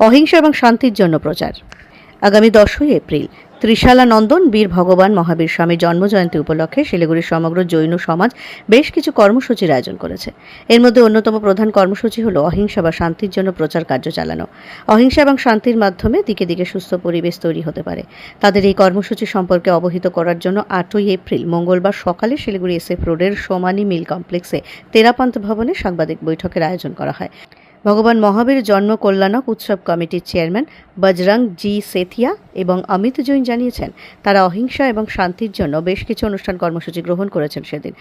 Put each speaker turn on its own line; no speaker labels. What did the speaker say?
অহিংসা এবং শান্তির জন্য প্রচার। আগামী দশই এপ্রিল, ত্রিশালা নন্দন, বীর ভগবান মহাবীর স্বামীর জন্মজয়ন্তী উপলক্ষে শিলিগুড়ির সমগ্র জৈন সমাজ বেশ কিছু কর্মসূচির আয়োজন করেছে। এর মধ্যে অন্যতম প্রধান কর্মসূচি হল অহিংসা বা শান্তির জন্য প্রচার কার্য চালানো। অহিংসা এবং শান্তির মাধ্যমে দিকে দিকে সুস্থ পরিবেশ তৈরি হতে পারে। তাদের এই কর্মসূচি সম্পর্কে অবহিত করার জন্য আটই এপ্রিল, মঙ্গলবার সকালে শিলিগুড়ি এসএফ রোডের সোমানি মিল কমপ্লেক্সে তেরাপান্ত ভবনে সাংবাদিক বৈঠকের আয়োজন করা হয়। ভগবান মহাবীর জন্ম কল্যাণক উৎসব কমিটির চেয়ারম্যান বজরং জি সেথিয়া এবং অমিত জৈন জানিয়েছেন, তারা অহিংসা এবং শান্তির জন্য বেশ কিছু অনুষ্ঠান কর্মসূচি গ্রহণ করেছেন সেদিন।